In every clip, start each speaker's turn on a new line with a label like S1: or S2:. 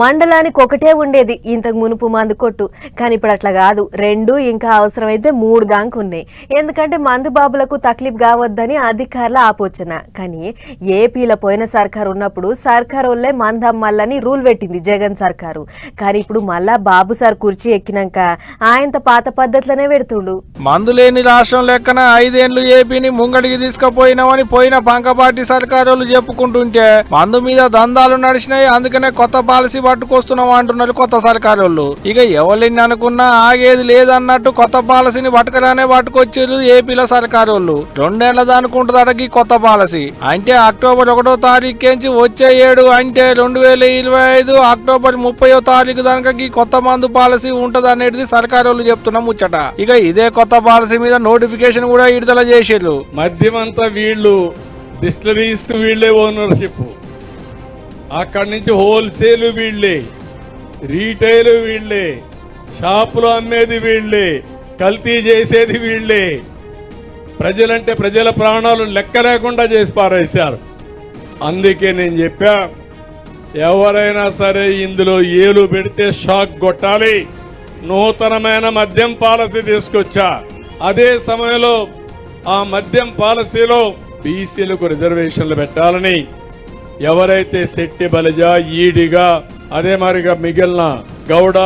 S1: మండలానికి ఒకటే ఉండేది. ఇంతకు మునుపు మందు కొట్టు. కానీ ఇప్పుడు అట్లా కాదు. రెండు ఇంకా అవసరమైతే మూడు దాకా ఉన్నాయి. ఎందుకంటే మందు బాబులకు తక్లీఫ్ కావద్దని అధికారుల ఆపోచన. కానీ ఏపీలో పోయిన సర్కారు ఉన్నప్పుడు సర్కారు వాళ్ళే మందమ్మల్లని రూల్ పెట్టింది జగన్ సర్కారు. కానీ ఇప్పుడు మళ్ళా బాబు సార్ కుర్చీ ఎక్కినాక ఆయనతో పాత పద్ధతిలోనే పెడుతుండు.
S2: మందు లేని రాష్ట్రం లెక్కన ఐదేళ్ళు ఏపీని ముంగడికి తీసుకుపోయినామని పోయిన పంకపాటి సర్కారోళ్ళు చెప్పుకుంటుంటే మందు మీద దందాలు నడిచినాయి. అందుకనే కొత్త పాలసీ పట్టుకొస్తున్నాం అంటున్నారు కొత్త సర్కారోళ్ళు. ఇక ఎవరిని అనుకున్నా ఆగేది లేదన్నట్టు కొత్త పాలసీని పట్టుకరానే పట్టుకొచ్చారు ఏపీలో సర్కారోళ్ళు. రెండేళ్ళ దానుకుంటుందట ఈ కొత్త పాలసీ. అంటే అక్టోబర్ ఒకటో తారీఖు వచ్చే ఏడు అంటే రెండు వేల ఇరవై ఐదు అక్టోబర్ ముప్పయో తారీఖు దానికి ఈ కొత్త మందు పాలసీ ఉంటది అనేది సర్కారోళ్ళు చెప్తున్న ముచ్చట. ఇక ఇదే కొత్త పాలసీ మీద నోటిఫికేషన్ కూడా విడుదల
S3: చేసారు మద్యమంతా వీళ్ళు డిస్టరీస్ వీళ్ళే ఓనర్షిప్. అక్కడి నుంచి హోల్సేల్ వీళ్ళే రీటైల్ వీళ్ళే షాపులో అమ్మేది వీళ్ళే కల్తీ చేసేది వీళ్ళే. ప్రజలంటే ప్రజల ప్రాణాలు లెక్క లేకుండా చేసి పారేశారు. అందుకే నేను చెప్పా ఎవరైనా సరే ఇందులో ఏలు పెడితే షాక్ కొట్టాలి. నూతనమైన మద్యం పాలసీ తీసుకొచ్చా. అదే సమయంలో ఆ మద్యం పాలసీలో బీసీలకు రిజర్వేషన్లు పెట్టాలని ఎవరైతే శెట్టి బలిజ ఈడిగా అదే మరిగా మిగిలిన గౌడ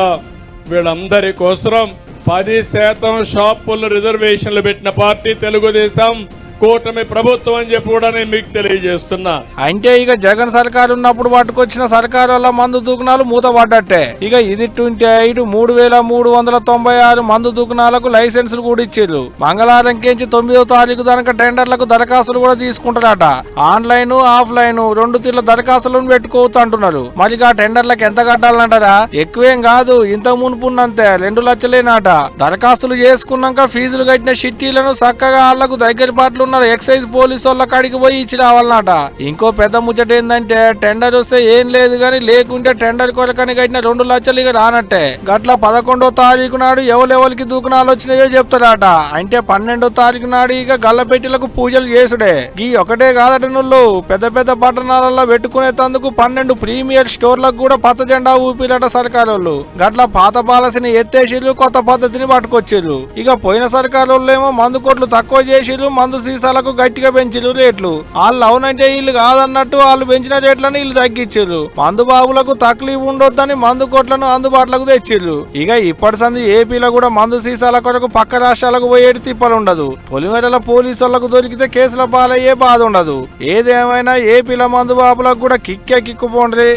S3: వీళ్ళందరి కోసం పది శాతం షాపుల్లో రిజర్వేషన్లు పెట్టిన పార్టీ తెలుగుదేశం. కూటమి ప్రభుత్వం అని చెప్పి కూడా నేను మీకు తెలియజేస్తున్నా.
S2: అంటే ఇక జగన్ సర్కారు ఉన్నప్పుడు పట్టుకొచ్చిన సర్కారుల మందు దుకాణాలు మూతపడ్డట్టే. ఇక ఇది ట్వంటీ ఐదు మూడు వేల మూడు వందల తొంభై ఆరు మందు దుకాణాలకు లైసెన్సులు కూడా ఇచ్చారు. మంగళవారం కేంచి తొమ్మిదో తారీఖు దానికి టెండర్లకు దరఖాస్తులు కూడా తీసుకుంటారట. ఆన్లైన్ ఆఫ్లైన్ రెండు తీర్ల దరఖాస్తులను పెట్టుకోవచ్చు అంటున్నారు. మరి ఆ టెండర్లకు ఎంత కట్టాలంటారా? ఎక్కువేం కాదు ఇంత మునుపున్నంతే రెండు లక్షలేనాట. దరఖాస్తులు చేసుకున్నాక ఫీజులు కట్టిన షిట్టీలను చక్కగా వాళ్ళకు దగ్గర పాటలు ఉన్న ఎక్సైజ్ పోలీసు వాళ్ళ కాడికి పోయి ఇచ్చి రావాలన్నట ఇంకో పెద్ద ముచ్చట ఏంటంటే టెండర్ వస్తే ఏం లేదు కానీ లేకుంటే టెండర్ కొరకని కట్టిన రెండు లక్షలు ఇక రానట్టే. గట్ల పదకొండో తారీఖు నాడు ఎవరెవరికి దూకనాలు వచ్చినాయో చెప్తారట. అంటే పన్నెండో తారీఖు నాడు ఇక గల్లపెట్టిలకు పూజలు చేసుడే. ఈ ఒకటే కాదట నుళ్ళు పెద్ద పెద్ద పట్టణాలలో పెట్టుకునే తందుకు పన్నెండు ప్రీమియర్ స్టోర్లకు కూడా పచ్చ జెండా ఊపిరట సర్కారోళ్ళు. గట్ల పాత పాలసీని ఎత్తేసిర్రు కొత్త పద్ధతిని పట్టుకొచ్చిర్రు. ఇక పోయిన సర్కారు ఏమో మందు కొట్లు తక్కువ చేసిర్రు మందు సీసాలకు గట్టిగా పెంచిర్రు రేట్లు. వాళ్ళు అవునంటే వీళ్ళు కాదన్నట్టు వాళ్ళు పెంచిన రేట్లను వీళ్ళు తగ్గించారు మందు బాబులకు తక్లీఫ్ ఉండొద్దని మందు కొట్లను అందుబాటులోకి తెచ్చిర్రు. ఇక ఇప్పటి సంది ఏపీలో కూడా మందు సీసాల కొరకు పక్క రాష్ట్రాలకు పోయేటి తిప్పలు ఉండదు. పొలిమేరల పోలీసు వాళ్ళకు దొరికితే కేసుల పాలయ్యే బాధ ఉండదు. ఏదేమైనా ఏపీలో మందు బాబులకు కూడా కిక్కే కిక్కుపోండ్రి